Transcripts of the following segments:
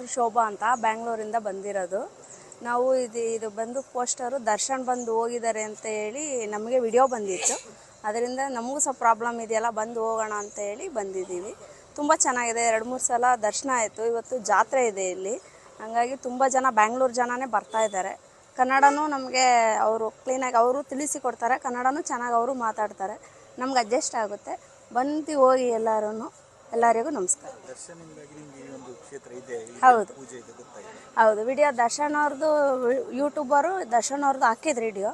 ಹೆಸರು ಶೋಭಾ ಅಂತ ಬ್ಯಾಂಗ್ಳೂರಿಂದ ಬಂದಿರೋದು. ನಾವು ಇದು ಇದು ಬಂದು ಪೋಸ್ಟರು, ದರ್ಶನ್ ಬಂದು ಹೋಗಿದ್ದಾರೆ ಅಂತ ಹೇಳಿ ನಮಗೆ ವಿಡಿಯೋ ಬಂದಿತ್ತು. ಅದರಿಂದ ನಮಗೂ ಸಹ ಪ್ರಾಬ್ಲಮ್ ಇದೆಯಲ್ಲ, ಬಂದು ಹೋಗೋಣ ಅಂತ ಹೇಳಿ ಬಂದಿದ್ದೀವಿ. ತುಂಬ ಚೆನ್ನಾಗಿದೆ, ಎರಡು, ಮೂರು ಸಲ ದರ್ಶನ ಆಯಿತು. ಇವತ್ತು ಜಾತ್ರೆ ಇದೆ ಇಲ್ಲಿ. ಹಂಗಾಗಿ ತುಂಬ ಜನ, ಬ್ಯಾಂಗ್ಳೂರು ಜನನೇ ಬರ್ತಾ ಇದ್ದಾರೆ. ಕನ್ನಡನೂ ನಮಗೆ ಅವರು ಕ್ಲೀನಾಗಿ ಅವರು ತಿಳಿಸಿಕೊಡ್ತಾರೆ. ಕನ್ನಡನೂ ಚೆನ್ನಾಗಿ ಅವರು ಮಾತಾಡ್ತಾರೆ. ನಮ್ಗೆ ಅಡ್ಜಸ್ಟ್ ಆಗುತ್ತೆ. ಬಂದು ಹೋಗಿ ಎಲ್ಲರೂ ಎಲ್ಲರಿಗೂ ನಮಸ್ಕಾರ. ಹೌದು. ಹೌದು ವಿಡಿಯೋ ದರ್ಶನ್ ಅವ್ರದ್ದು ಯೂಟ್ಯೂಬರು ದರ್ಶನ್ ಅವ್ರದ್ದು ಹಾಕಿದ್ರು ವಿಡಿಯೋ.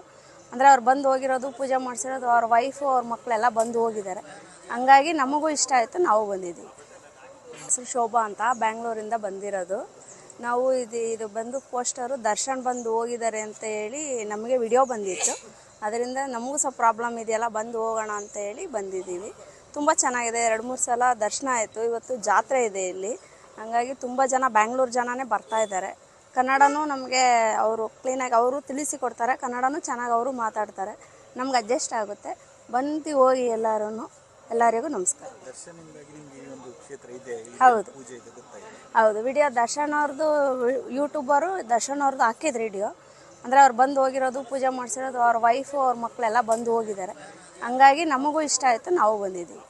ಅಂದರೆ ಅವ್ರು ಬಂದು ಹೋಗಿರೋದು ಪೂಜೆ ಮಾಡಿಸಿರೋದು ಅವ್ರ ವೈಫು ಅವ್ರ ಮಕ್ಕಳೆಲ್ಲ ಬಂದು ಹೋಗಿದ್ದಾರೆ. ಹಂಗಾಗಿ ನಮಗೂ ಇಷ್ಟ ಆಯಿತು ನಾವು ಬಂದಿದ್ದೀವಿ. ಹೆಸರು ಶೋಭಾ ಅಂತ ಬ್ಯಾಂಗ್ಳೂರಿಂದ ಬಂದಿರೋದು. ನಾವು ಇದು ಇದು ಬಂದು ಪೋಸ್ಟರು ದರ್ಶನ್ ಬಂದು ಹೋಗಿದ್ದಾರೆ ಅಂತ ಹೇಳಿ ನಮಗೆ ವಿಡಿಯೋ ಬಂದಿತ್ತು. ಅದರಿಂದ ನಮಗೂ ಸ್ವಲ್ಪ ಪ್ರಾಬ್ಲಮ್ ಇದೆಯಲ್ಲ ಬಂದು ಹೋಗೋಣ ಅಂತ ಹೇಳಿ ಬಂದಿದ್ದೀವಿ. ತುಂಬ ಚೆನ್ನಾಗಿದೆ. ಎರಡು, ಮೂರು ಸಲ ದರ್ಶನ ಆಯಿತು. ಇವತ್ತು ಜಾತ್ರೆ ಇದೆ ಇಲ್ಲಿ. ಹಂಗಾಗಿ ತುಂಬ ಜನ ಬ್ಯಾಂಗ್ಳೂರು ಜನನೇ ಬರ್ತಾ ಇದ್ದಾರೆ. ಕನ್ನಡನೂ ನಮಗೆ ಅವರು ಕ್ಲೀನಾಗಿ ಅವರು ತಿಳಿಸಿಕೊಡ್ತಾರೆ. ಕನ್ನಡನೂ ಚೆನ್ನಾಗಿ ಅವರು ಮಾತಾಡ್ತಾರೆ. ನಮ್ಗೆ ಅಡ್ಜಸ್ಟ್ ಆಗುತ್ತೆ. ಬಂದು ಹೋಗಿ ಎಲ್ಲರೂ ಎಲ್ಲರಿಗೂ ನಮಸ್ಕಾರ. ಹೌದು. ಹೌದು. ವಿಡಿಯೋ ದರ್ಶನ್ ಅವ್ರದ್ದು ಯೂಟ್ಯೂಬರು ದರ್ಶನ್ ಅವ್ರದ್ದು ಹಾಕಿದ್ರು ವಿಡಿಯೋ ಅಂದರೆ ಅವ್ರು ಬಂದು ಹೋಗಿರೋದು, ಪೂಜೆ ಮಾಡಿಸಿರೋದು, ಅವ್ರ ವೈಫು ಅವ್ರ ಮಕ್ಕಳೆಲ್ಲ ಬಂದು ಹೋಗಿದ್ದಾರೆ. ಹಂಗಾಗಿ ನಮಗೂ ಇಷ್ಟ ಆಯಿತು ನಾವು ಬಂದಿದ್ದೀವಿ.